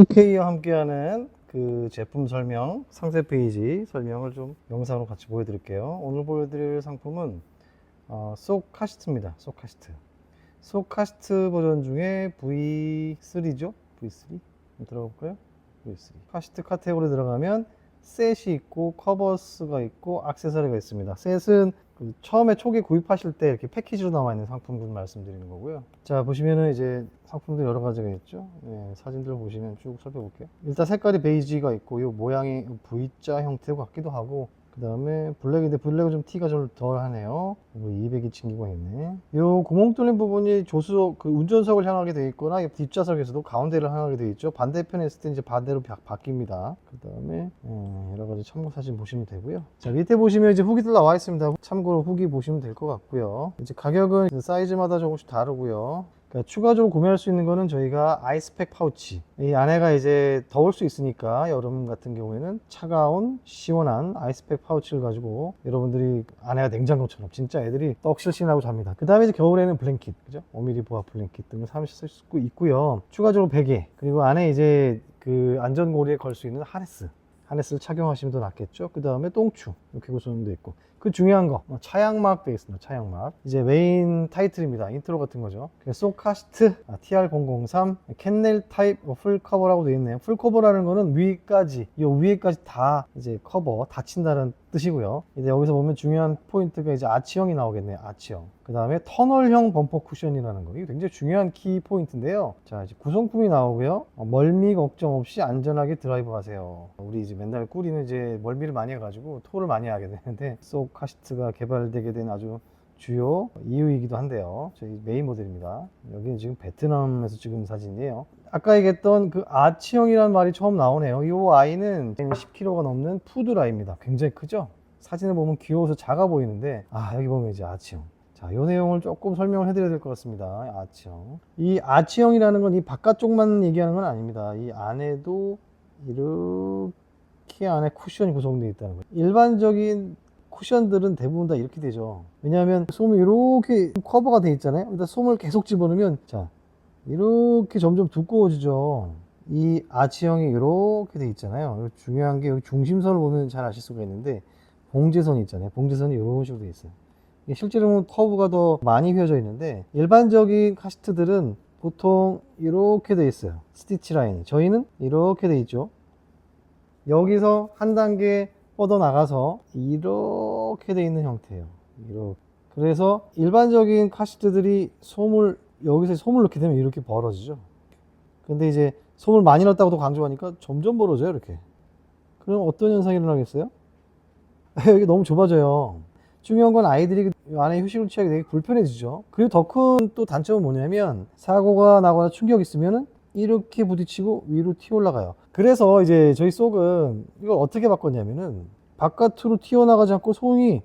소케이와 함께하는 그 제품 설명, 상세 페이지 설명을 좀 영상으로 같이 보여드릴게요. 오늘 보여드릴 상품은 어, 속 카시트입니다. 속 카시트. 속 카시트 버전 중에 V3죠? V3? 한번 들어가 볼까요? V3. 카시트 카테고리 들어가면 셋이 있고 커버스가 있고 액세서리가 있습니다. 셋은 그 처음에 초기 구입하실 때 이렇게 패키지로 나와 있는 상품군 말씀드리는 거고요. 자 보시면은 이제 상품들 여러 가지가 있죠. 네, 사진들 보시면 쭉 살펴볼게요. 일단 색깔이 베이지가 있고 이 모양이 V자 형태 같기도 하고 그 다음에 블랙인데 블랙은 좀 티가 좀 덜하네요. 200이 챙기고 있네. 요 구멍 뚫린 부분이 조수석 그 운전석을 향하게 되어 있거나 뒷좌석에서도 가운데를 향하게 되어 있죠. 반대편에 있을 때 이제 반대로 바, 바뀝니다. 그 다음에 예, 여러 가지 참고 사진 보시면 되고요. 자 밑에 보시면 이제 후기들 나와 있습니다. 참고로 후기 보시면 될 것 같고요. 이제 가격은 사이즈마다 조금씩 다르고요. 그러니까 추가적으로 구매할 수 있는 거는 저희가 아이스팩 파우치. 이 안에가 이제 더울 수 있으니까 여름 같은 경우에는 차가운 시원한 아이스팩 파우치를 가지고 여러분들이 안에가 냉장고처럼 진짜 애들이 떡실신하고 잡니다. 그 다음에 이제 겨울에는 블랭킷. 그죠? 5mm 보아 블랭킷 등을 사실 수 있고요. 추가적으로 베개. 그리고 안에 이제 그 안전고리에 걸 수 있는 하네스. 하네스를 착용하시면 더 낫겠죠. 그 다음에 똥추. 이렇게 구성돼 있고 그 중요한 거 어, 차양막 되어 있습니다. 차양막 이제 메인 타이틀입니다. 인트로 같은 거죠. 소카스트 아, TR003 캔넬 타입 어, 풀 커버라고 되어 있네요. 풀 커버라는 거는 위까지 이 위에까지 다 이제 커버 닫힌다는 뜻이고요. 이제 여기서 보면 중요한 포인트가 이제 아치형이 나오겠네요. 아치형. 그 다음에 터널형 범퍼 쿠션이라는 거. 이게 굉장히 중요한 키 포인트인데요. 자, 이제 구성품이 나오고요. 어, 멀미 걱정 없이 안전하게 드라이브 하세요. 우리 이제 맨날 꾸리는 이제 멀미를 많이 해가지고 토를 많이 하게 되는데, 속 카시트가 개발되게 된 아주 주요 이유이기도 한데요. 저희 메인 모델입니다. 여기는 지금 베트남에서 찍은 사진이에요. 아까 얘기했던 그 아치형이라는 말이 처음 나오네요. 이 아이는 10kg가 넘는 푸드라입니다. 굉장히 크죠? 사진을 보면 귀여워서 작아 보이는데, 아, 여기 보면 이제 아치형. 자, 이 내용을 조금 설명을 해드려야 될 것 같습니다. 아치형. 이 아치형이라는 건 이 바깥쪽만 얘기하는 건 아닙니다. 이 안에도 이렇게 안에 쿠션이 구성되어 있다는 거예요. 일반적인 쿠션들은 대부분 다 이렇게 되죠. 왜냐하면 솜이 이렇게 커버가 돼 있잖아요. 일단 솜을 계속 집어넣으면 자 이렇게 점점 두꺼워지죠. 이 아치형이 이렇게 돼 있잖아요. 중요한 게 여기 중심선을 보면 잘 아실 수가 있는데 봉제선이 있잖아요. 봉제선이 이런 식으로 돼 있어요. 실제로는 커브가 더 많이 휘어져 있는데 일반적인 카시트들은 보통 이렇게 돼 있어요. 스티치 라인이. 저희는 이렇게 돼 있죠. 여기서 한 단계 뻗어 나가서 이렇게 돼 있는 형태예요. 이렇게. 그래서 일반적인 카시트들이 솜을 여기서 솜을 넣게 되면 이렇게 벌어지죠. 근데 이제 솜을 많이 넣었다고 도 강조하니까 점점 벌어져요, 이렇게. 그럼 어떤 현상이 일어나겠어요? 여기 너무 좁아져요. 중요한 건 아이들이 안에 휴식을 취하게 되게 불편해지죠. 그리고 더 큰 또 단점은 뭐냐면 사고가 나거나 충격이 있으면은 이렇게 부딪히고 위로 튀어 올라가요. 그래서 이제 저희 속은 이걸 어떻게 바꿨냐면은 바깥으로 튀어나가지 않고 손이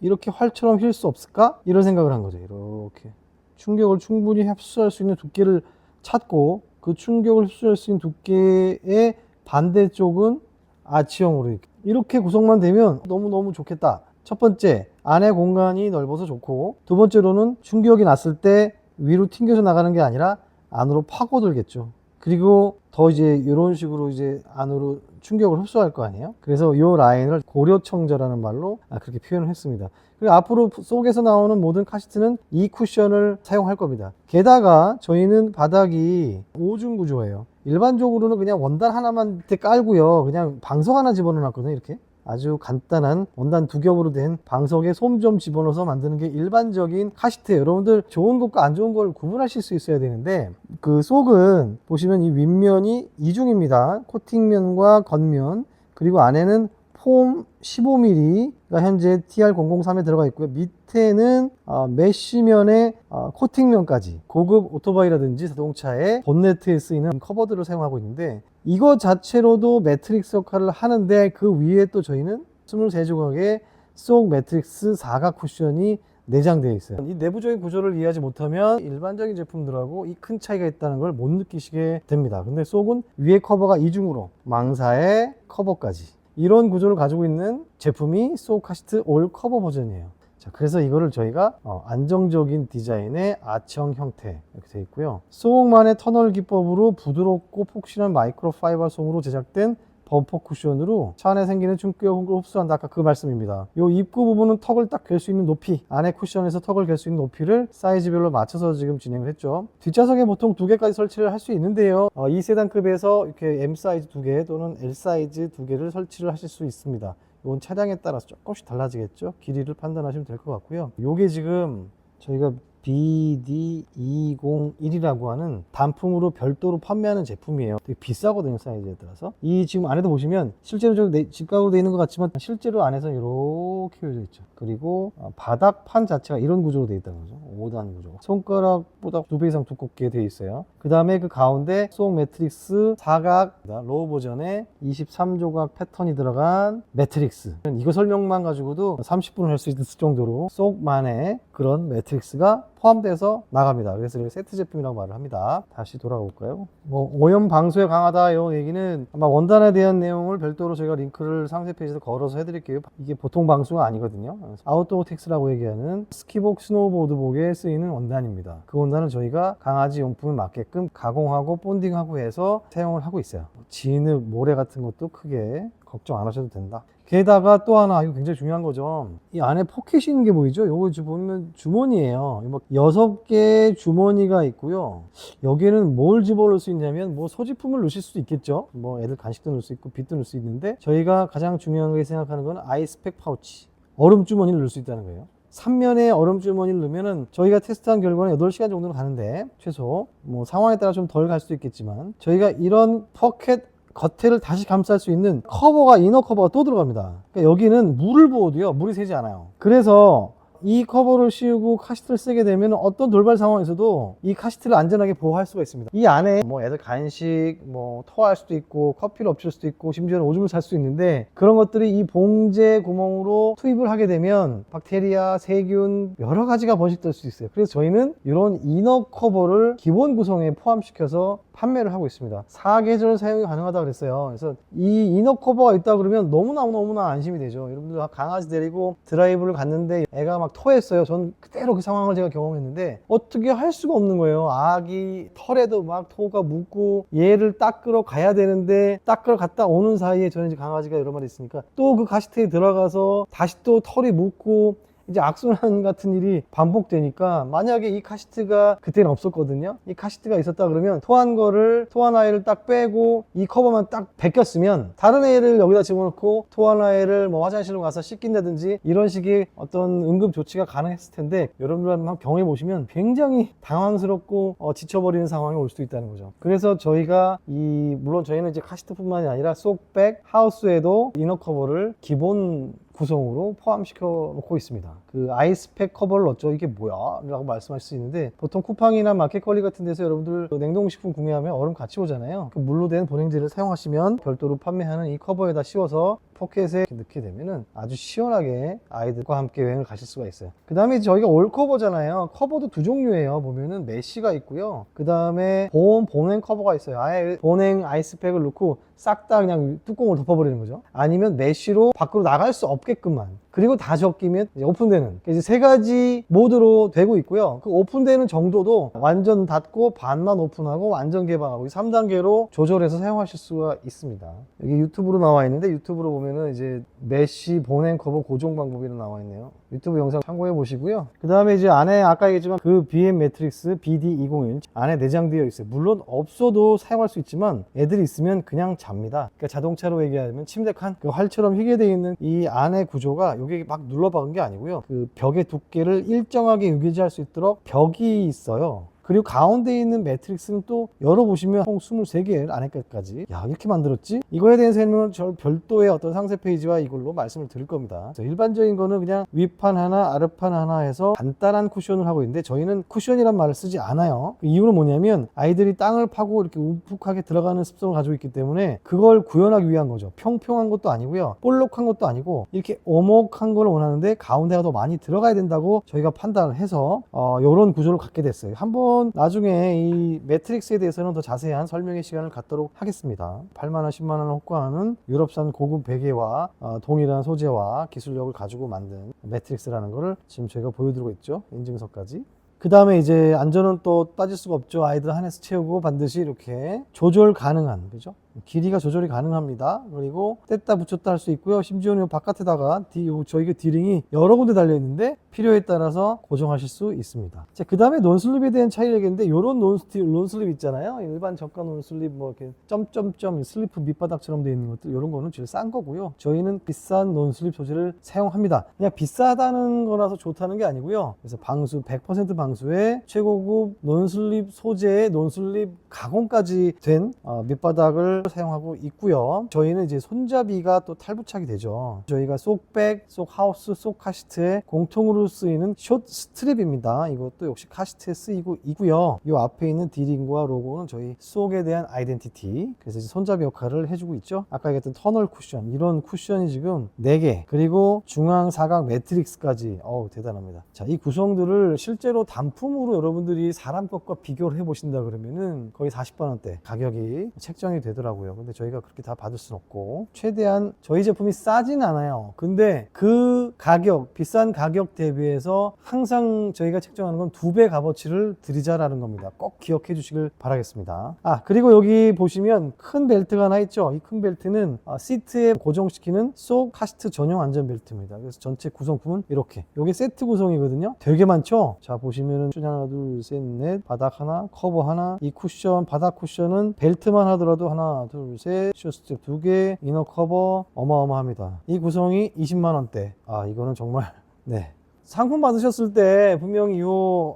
이렇게 활처럼 휠 수 없을까? 이런 생각을 한 거죠. 이렇게. 충격을 충분히 흡수할 수 있는 두께를 찾고 그 충격을 흡수할 수 있는 두께의 반대쪽은 아치형으로 이렇게. 이렇게 구성만 되면 너무너무 좋겠다. 첫 번째, 안에 공간이 넓어서 좋고, 두 번째로는 충격이 났을 때 위로 튕겨서 나가는 게 아니라 안으로 파고들겠죠. 그리고 더 이제 이런 식으로 이제 안으로 충격을 흡수할 거 아니에요? 그래서 이 라인을 고려청자라는 말로 아, 그렇게 표현을 했습니다. 그리고 앞으로 속에서 나오는 모든 카시트는 이 쿠션을 사용할 겁니다. 게다가 저희는 바닥이 오중 구조예요. 일반적으로는 그냥 원단 하나만 밑에 깔고요. 그냥 방석 하나 집어넣었거든요. 이렇게. 아주 간단한 원단 두 겹으로 된 방석에 솜 좀 집어넣어서 만드는 게 일반적인 카시트예요. 여러분들 좋은 것과 안 좋은 걸 구분하실 수 있어야 되는데 그 속은 보시면 이 윗면이 이중입니다. 코팅면과 겉면 그리고 안에는 폼 15mm가 현재 TR003에 들어가 있고요. 밑에는 어, 메쉬면에 어, 코팅면까지 고급 오토바이라든지 자동차의 본네트에 쓰이는 커버들을 사용하고 있는데 이거 자체로도 매트릭스 역할을 하는데 그 위에 또 저희는 23조각의 속 매트릭스 사각 쿠션이 내장되어 있어요. 이 내부적인 구조를 이해하지 못하면 일반적인 제품들하고 이 큰 차이가 있다는 걸 못 느끼시게 됩니다. 근데 속은 위에 커버가 이중으로 망사에 커버까지 이런 구조를 가지고 있는 제품이 소카시트 올 커버 버전이에요. 자, 그래서 이거를 저희가 어, 안정적인 디자인의 아치형 형태 이렇게 되어 있고요. 소옥만의 터널 기법으로 부드럽고 폭신한 마이크로 파이버 솜으로 제작된 범퍼 쿠션으로 차 안에 생기는 홍을 흡수한다. 아까 그 말씀입니다. 요 입구 부분은 턱을 딱 갤 수 있는 높이, 안에 쿠션에서 턱을 갤 수 있는 높이를 사이즈별로 맞춰서 지금 진행을 했죠. 뒷좌석에 보통 두 개까지 설치를 할 수 있는데요. 어, 이 세단급에서 이렇게 M 사이즈 두 개 또는 L 사이즈 두 개를 설치를 하실 수 있습니다. 이건 차량에 따라서 조금씩 달라지겠죠. 길이를 판단하시면 될 것 같고요. 요게 지금 저희가 BD201이라고 하는 단품으로 별도로 판매하는 제품이에요. 되게 비싸거든요, 사이즈에 따라서. 이 지금 안에도 보시면 실제로 좀 내- 직각으로 되어 있는 것 같지만 실제로 안에서 이렇게 되어 있죠. 그리고 어, 바닥판 자체가 이런 구조로 되어 있다는 거죠. 5단 구조. 손가락보다 두배 이상 두껍게 되어 있어요. 그 다음에 그 가운데 속 매트릭스 사각 로우 버전에 23조각 패턴이 들어간 매트릭스. 이거 설명만 가지고도 30분을 할 수 있을 정도로 쏙만의 그런 매트릭스가 포함돼서 나갑니다. 그래서 이걸 세트 제품이라고 말을 합니다. 다시 돌아가 볼까요? 뭐 오염 방수에 강하다 이 얘기는 아마 원단에 대한 내용을 별도로 저희가 링크를 상세 페이지에 걸어서 해드릴게요. 이게 보통 방수가 아니거든요. 아웃도어 텍스라고 얘기하는 스키복, 스노우보드복에 쓰이는 원단입니다. 그 원단은 저희가 강아지 용품에 맞게끔 가공하고 본딩하고 해서 사용을 하고 있어요. 진흙, 모래 같은 것도 크게 걱정 안 하셔도 된다. 게다가 또 하나 이거 굉장히 중요한 거죠. 이 안에 포켓이 있는 게 보이죠? 요거 지금 보면 주머니예요. 뭐 여섯 개 주머니가 있고요. 여기에는 뭘 집어넣을 수 있냐면 뭐 소지품을 넣으실 수도 있겠죠. 뭐 애들 간식도 넣을 수 있고 빗도 넣을 수 있는데 저희가 가장 중요한 게 생각하는 건 아이스팩 파우치. 얼음 주머니를 넣을 수 있다는 거예요. 3면에 얼음 주머니를 넣으면은 저희가 테스트한 결과는 8시간 정도는 가는데 최소 뭐 상황에 따라 좀 덜 갈 수도 있겠지만 저희가 이런 포켓 겉에를 다시 감쌀 수 있는 커버가 이너 커버가 또 들어갑니다. 그러니까 여기는 물을 부어도요 물이 새지 않아요. 그래서 이 커버를 씌우고 카시트를 쓰게 되면 어떤 돌발 상황에서도 이 카시트를 안전하게 보호할 수가 있습니다. 이 안에 뭐 애들 간식, 뭐 토할 수도 있고 커피를 엎칠 수도 있고 심지어는 오줌을 살 수 있는데 그런 것들이 이 봉제 구멍으로 투입을 하게 되면 박테리아, 세균 여러 가지가 번식될 수 있어요. 그래서 저희는 이런 이너 커버를 기본 구성에 포함시켜서 판매를 하고 있습니다. 4계절 사용이 가능하다 그랬어요. 그래서 이 이너 커버가 있다 그러면 너무나 너무나 안심이 되죠. 여러분들 강아지 데리고 드라이브를 갔는데 애가 막 토했어요. 전 그대로 그 상황을 제가 경험했는데 어떻게 할 수가 없는 거예요. 아기 털에도 막 토가 묻고 얘를 닦으러 가야 되는데 닦으러 갔다 오는 사이에 저는 이제 강아지가 여러 마리 있으니까 또 그 가시트에 들어가서 다시 또 털이 묻고 이제 악순환 같은 일이 반복되니까 만약에 이 카시트가 그때는 없었거든요. 이 카시트가 있었다 그러면 토한 거를 토한 아이를 딱 빼고 이 커버만 딱 벗겼으면 다른 애를 여기다 집어넣고 토한 아이를 뭐 화장실로 가서 씻긴다든지 이런 식의 어떤 응급 조치가 가능했을 텐데 여러분들 한번 경험해 보시면 굉장히 당황스럽고 어, 지쳐버리는 상황이 올 수도 있다는 거죠. 그래서 저희가 이 물론 저희는 이제 카시트뿐만이 아니라 속백 하우스에도 이너 커버를 기본 구성으로 포함시켜 놓고 있습니다. 그 아이스팩 커버를 넣었죠. 이게 뭐야? 라고 말씀하실 수 있는데 보통 쿠팡이나 마켓컬리 같은 데서 여러분들 냉동식품 구매하면 얼음 같이 오잖아요. 그 물로 된 보냉제를 사용하시면 별도로 판매하는 이 커버에다 씌워서 포켓에 넣게 되면은 아주 시원하게 아이들과 함께 여행을 가실 수가 있어요. 그 다음에 저희가 올 커버잖아요. 커버도 두 종류예요. 보면은 메쉬가 있고요. 그 다음에 보온 보냉 커버가 있어요. 아예 보냉 아이스팩을 넣고 싹 다 그냥 뚜껑을 덮어버리는 거죠. 아니면 메쉬로 밖으로 나갈 수 없게끔만. 그리고 다 적기면 이제 오픈되는 이제 세 가지 모드로 되고 있고요. 그 오픈되는 정도도 완전 닫고 반만 오픈하고 완전 개방하고 이 3단계로 조절해서 사용하실 수가 있습니다. 여기 유튜브로 나와 있는데 유튜브로 보면은 이제 메쉬 보냉 커버 고정 방법이 나와 있네요. 유튜브 영상 참고해 보시고요. 그 다음에 이제 안에 아까 얘기했지만 그 BM 매트릭스 BD201 안에 내장되어 있어요. 물론 없어도 사용할 수 있지만 애들이 있으면 그냥 잡니다. 그러니까 자동차로 얘기하면 침대 칸, 그 활처럼 휘게 되어 있는 이 안에 구조가 이게 막 눌러 박은 게 아니고요. 그 벽의 두께를 일정하게 유지할 수 있도록 벽이 있어요. 그리고 가운데 있는 매트릭스는 또 열어보시면 총 23개 안에까지. 야 이렇게 만들었지? 이거에 대한 설명은 저 별도의 어떤 상세 페이지와 이걸로 말씀을 드릴 겁니다. 일반적인 거는 그냥 윗판 하나 아랫판 하나 해서 간단한 쿠션을 하고 있는데 저희는 쿠션이란 말을 쓰지 않아요. 그 이유는 뭐냐면 아이들이 땅을 파고 이렇게 움푹하게 들어가는 습성을 가지고 있기 때문에 그걸 구현하기 위한 거죠. 평평한 것도 아니고요. 볼록한 것도 아니고 이렇게 오목한 걸 원하는데 가운데가 더 많이 들어가야 된다고 저희가 판단을 해서 어, 이런 구조를 갖게 됐어요. 한번 나중에 이 매트릭스에 대해서는 더 자세한 설명의 시간을 갖도록 하겠습니다. 8만원, 10만원을 호가하는 유럽산 고급 베개와 어, 동일한 소재와 기술력을 가지고 만든 매트릭스라는 거를 지금 저희가 보여드리고 있죠. 인증서까지. 그그 다음에 이제 안전은 또 빠질 수가 없죠. 아이들 한해서 채우고 반드시 이렇게 조절 가능한, 그죠? 길이가 조절이 가능합니다. 그리고 뗐다 붙였다 할 수 있고요. 심지어는 요 바깥에다가 디, 요 저희 그 디링이 여러 군데 달려 있는데 필요에 따라서 고정하실 수 있습니다. 자, 그 다음에 논슬립에 대한 차이를 얘기했는데 요런 논스티, 논슬립 있잖아요. 일반 저가 논슬립 뭐 이렇게 점점점 슬리프 밑바닥처럼 되어 있는 것들 요런 거는 제일 싼 거고요. 저희는 비싼 논슬립 소재를 사용합니다. 그냥 비싸다는 거라서 좋다는 게 아니고요. 그래서 방수 100% 방수에 최고급 논슬립 소재의 논슬립 가공까지 된 어, 밑바닥을 사용하고 있고요. 저희는 이제 손잡이가 또 탈부착이 되죠. 저희가 쏙백, 쏙하우스, 쏙카시트에 공통으로 쓰이는 숏 스트랩입니다. 이것도 역시 카시트에 쓰이고 있고요. 이 앞에 있는 디링과 로고는 저희 쏙에 대한 아이덴티티. 그래서 이제 손잡이 역할을 해주고 있죠. 아까 얘기했던 터널 쿠션 이런 쿠션이 지금 4개 그리고 중앙 사각 매트릭스까지 어우 대단합니다. 자, 이 구성들을 실제로 단품으로 여러분들이 사람 것과 비교를 해보신다 그러면은 거의 40만 원대 가격이 책정이 되더라고요. 근데 저희가 그렇게 다 받을 수는 없고 최대한 저희 제품이 싸진 않아요. 근데 그 가격 비싼 가격 대비해서 항상 저희가 책정하는 건 두 배 값어치를 드리자라는 겁니다. 꼭 기억해 주시길 바라겠습니다. 아 그리고 여기 보시면 큰 벨트가 하나 있죠. 이 큰 벨트는 아, 시트에 고정시키는 쏙 카시트 전용 안전 벨트입니다. 그래서 전체 구성품은 이렇게. 이게 세트 구성이거든요. 되게 많죠. 자 보시면은 하나 둘 셋 넷 바닥 하나 커버 하나 이 쿠션 바닥 쿠션은 벨트만 하더라도 하나 둘셋 쇼스트랩 두개 이너 커버 어마어마합니다. 이 구성이 20만 원대. 아 이거는 정말 네. 상품 받으셨을 때 분명히 이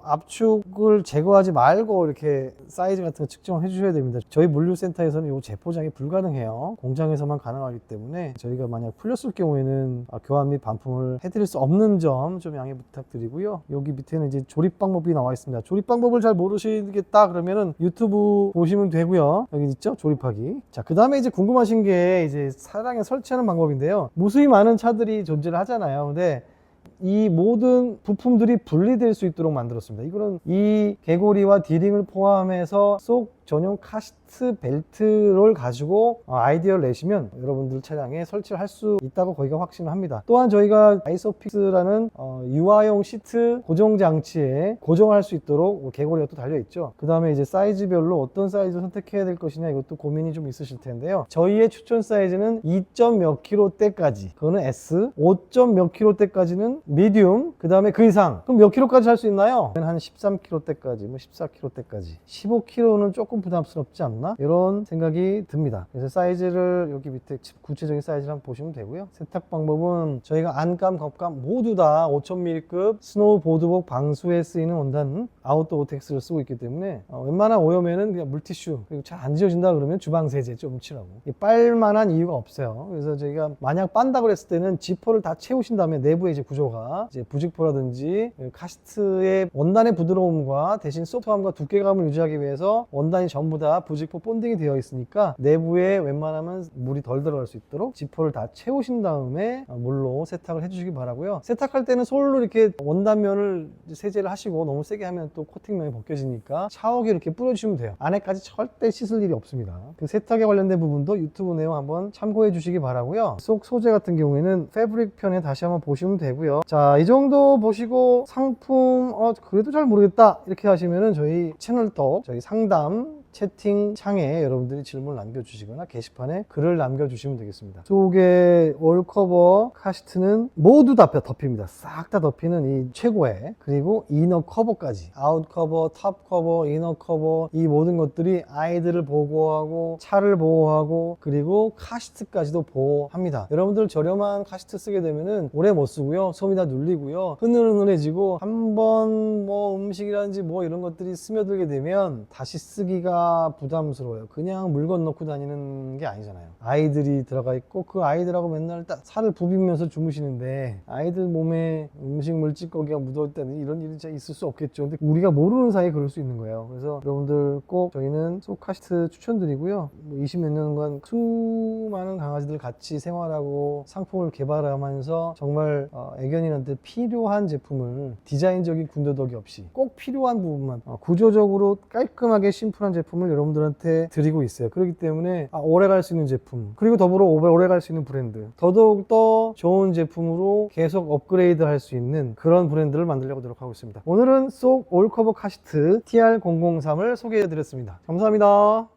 압축을 제거하지 말고 이렇게 사이즈 같은 거 측정을 해주셔야 됩니다. 저희 물류센터에서는 이 재포장이 불가능해요. 공장에서만 가능하기 때문에 저희가 만약 풀렸을 경우에는 아, 교환 및 반품을 해드릴 수 없는 점 좀 양해 부탁드리고요. 여기 밑에는 이제 조립 방법이 나와 있습니다. 조립 방법을 잘 모르시겠다 그러면은 유튜브 보시면 되고요. 여기 있죠 조립하기. 자 그 다음에 이제 궁금하신 게 이제 차량에 설치하는 방법인데요. 무수히 많은 차들이 존재를 하잖아요. 근데 이 모든 부품들이 분리될 수 있도록 만들었습니다. 이거는 이 개고리와 디링을 포함해서 쏙 전용 카시트 벨트를 가지고 어, 아이디어를 내시면 여러분들 차량에 설치를 할 수 있다고 거기가 확신을 합니다. 또한 저희가 아이소픽스라는 어, 유아용 시트 고정 장치에 고정할 수 있도록 개고리가 또 달려 있죠. 그 다음에 이제 사이즈별로 어떤 사이즈 선택해야 될 것이냐 이것도 고민이 좀 있으실 텐데요. 저희의 추천 사이즈는 2점 몇 킬로 대까지 그거는 S, 5점 몇 킬로 대까지는 미디움, 그 다음에 그 이상 그럼 몇 킬로까지 할 수 있나요? 한 13킬로 대까지, 뭐 14킬로 대까지 15킬로는 조금 부담스럽지 않나? 이런 생각이 듭니다. 그래서 사이즈를 여기 밑에 구체적인 사이즈를 한번 보시면 되고요. 세탁 방법은 저희가 안감, 겉감 모두 다 5000ml급 스노우보드복 방수에 쓰이는 원단 아웃도어 텍스를 쓰고 있기 때문에 어, 웬만한 오염에는 그냥 물티슈 그리고 잘 안 지워진다 그러면 주방세제 좀 칠하고 이 빨만한 이유가 없어요. 그래서 저희가 만약 빤다 그랬을 때는 지퍼를 다 채우신 다음에 내부의 이제 구조가 이제 부직포라든지 카시트의 원단의 부드러움과 대신 소프트함과 두께감을 유지하기 위해서 원단이 전부 다 부직포 본딩이 되어 있으니까 내부에 웬만하면 물이 덜 들어갈 수 있도록 지퍼를 다 채우신 다음에 어, 물로 세탁을 해주시기 바라고요. 세탁할 때는 솔로 이렇게 원단면을 세제를 하시고 너무 세게 하면 또 코팅면이 벗겨지니까 샤워기 이렇게 뿌려주시면 돼요. 안에까지 절대 씻을 일이 없습니다. 그 세탁에 관련된 부분도 유튜브 내용 한번 참고해 주시기 바라고요. 속 소재 같은 경우에는 패브릭 편에 다시 한번 보시면 되고요. 자, 이 정도 보시고 상품 어 그래도 잘 모르겠다 이렇게 하시면은 저희 채널톡 저희 상담 채팅창에 여러분들이 질문을 남겨주시거나 게시판에 글을 남겨주시면 되겠습니다. 속에 월커버 카시트는 모두 다 덮입니다. 싹 다 덮이는 이 최고의 그리고 이너 커버까지 아웃 커버, 탑 커버, 이너 커버 이 모든 것들이 아이들을 보호하고 차를 보호하고 그리고 카시트까지도 보호합니다. 여러분들 저렴한 카시트 쓰게 되면은 오래 못 쓰고요. 솜이 다 눌리고요. 흐늘흐늘해지고 한번 뭐 음식이라든지 뭐 이런 것들이 스며들게 되면 다시 쓰기가 부담스러워요. 그냥 물건 넣고 다니는 게 아니잖아요. 아이들이 들어가 있고 그 아이들하고 맨날 딱 살을 부비면서 주무시는데 아이들 몸에 음식물 찌꺼기가 묻어있다는 이런 일이 있을 수 없겠죠. 근데 우리가 모르는 사이에 그럴 수 있는 거예요. 그래서 여러분들 꼭 저희는 소카시트 추천드리고요. 뭐 20몇 년간 수많은 강아지들 같이 생활하고 상품을 개발하면서 정말 어, 애견인한테 필요한 제품을 디자인적인 군더더기 없이 꼭 필요한 부분만 어, 구조적으로 깔끔하게 심플한 제품 제품을 여러분들한테 드리고 있어요. 그렇기 때문에 아, 오래 갈 수 있는 제품 그리고 더불어 오래, 갈 수 있는 브랜드 더더욱 더 좋은 제품으로 계속 업그레이드 할 수 있는 그런 브랜드를 만들려고 노력하고 있습니다. 오늘은 쏙 올커버 카시트 TR003을 소개해 드렸습니다. 감사합니다.